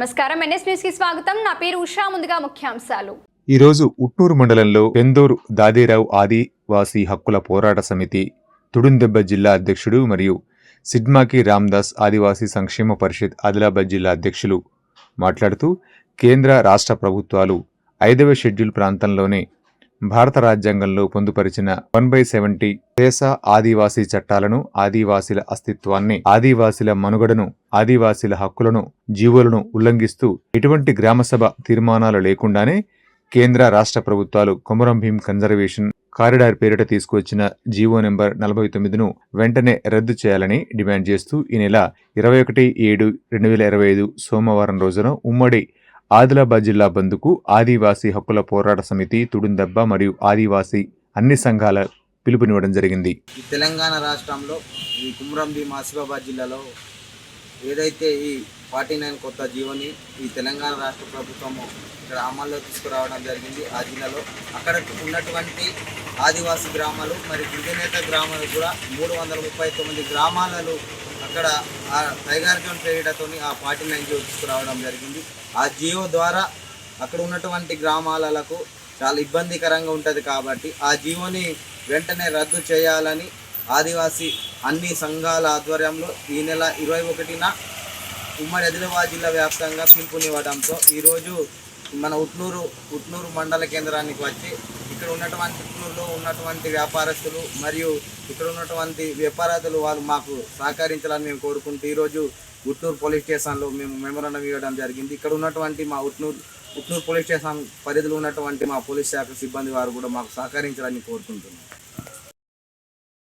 నమస్కారం. ఎన్ఎస్ న్యూస్కి స్వాగతం. నా పేరు ఉషా. ముందుగా ముఖ్యాంశాలు. ఈరోజు ఉట్టూరు మండలంలో పెందూరు దాదేరావు ఆదివాసీ హక్కుల పోరాట సమితి తుడుందెబ్బ జిల్లా అధ్యక్షుడు మరియు సిడ్మాకి రామ్దాస్ ఆదివాసీ సంక్షేమ పరిషత్ ఆదిలాబాద్ జిల్లా అధ్యక్షులు మాట్లాడుతూ కేంద్ర రాష్ట్ర ప్రభుత్వాలు ఐదవ షెడ్యూల్ ప్రాంతంలోనే భారత రాజ్యాంగంలో పొందుపరిచిన వన్ బై సెవెంటీ దేశ ఆదివాసీ చట్టాలను ఆదివాసీల అస్తిత్వాన్ని ఆదివాసీల మనుగడను ఆదివాసీల హక్కులను జీవులను ఉల్లంఘిస్తూ ఎటువంటి గ్రామసభ తీర్మానాలు లేకుండానే కేంద్ర రాష్ట్ర ప్రభుత్వాలు కొమరం భీం కన్జర్వేషన్ కారిడార్ పేరిట తీసుకువచ్చిన జీవో నెంబర్ నలభై తొమ్మిదిను వెంటనే రద్దు చేయాలని డిమాండ్ చేస్తూ ఈ నెల ఇరవై ఒకటి ఏడు రెండు వేల ఇరవై ఐదు సోమవారం రోజున ఉమ్మడి ఆదిలాబాద్ జిల్లా బంద్కు ఆదివాసీ హక్కుల పోరాట సమితి తుడుందెబ్బ మరియు ఆదివాసీ అన్ని సంఘాల పిలుపునివ్వడం జరిగింది. ఈ తెలంగాణ రాష్ట్రంలో ఈ కుమ్రం భీం ఆసిఫాబాద్ జిల్లాలో ఏదైతే ఈ ఫార్టీ నైన్ కొత్త జీవోని ఈ తెలంగాణ రాష్ట్ర ప్రభుత్వము ఇక్కడ అమల్లో తీసుకురావడం జరిగింది ఆ జిల్లాలో. అక్కడ ఉన్నటువంటి ఆదివాసీ గ్రామాలు మరి గిరిజనేత గ్రామాలు కూడా మూడు వందల ముప్పై తొమ్మిది గ్రామాలలో అక్కడ ఆ టైగర్ జోన్ పేరిటతోని ఆ ఫార్టీ నైన్ జీవో తీసుకురావడం జరిగింది. ఆ జియో ద్వారా అక్కడ ఉన్నటువంటి గ్రామాలకు చాలా ఇబ్బందికరంగా ఉంటుంది కాబట్టి ఆ జియోని వెంటనే రద్దు చేయాలని ఆదివాసీ అన్ని సంఘాల ఆధ్వర్యంలో ఈ నెల ఇరవై ఒకటిన ఉమ్మడి ఆదిలాబాద్ జిల్లా వ్యాప్తంగా పిలుపునివ్వడంతో ఈరోజు మన ఉట్నూరు ఉట్నూరు మండల కేంద్రానికి వచ్చి ఇక్కడ ఉన్నటువంటి చిత్తూరులో ఉన్నటువంటి వ్యాపారస్తులు మరియు ఇక్కడ ఉన్నటువంటి వ్యాపారస్తులు వాళ్ళు మాకు సహకరించాలని మేము కోరుకుంటూ ఈరోజు ఉట్నూరు పోలీస్ స్టేషన్లో మేము మెమోరాండం ఇవ్వడం జరిగింది. ఇక్కడ ఉన్నటువంటి మా ఉట్నూరు ఉట్నూరు పోలీస్ స్టేషన్ పరిధిలో ఉన్నటువంటి మా పోలీస్ శాఖ సిబ్బంది వారు కూడా మాకు సహకరించాలని కోరుకుంటున్నాం.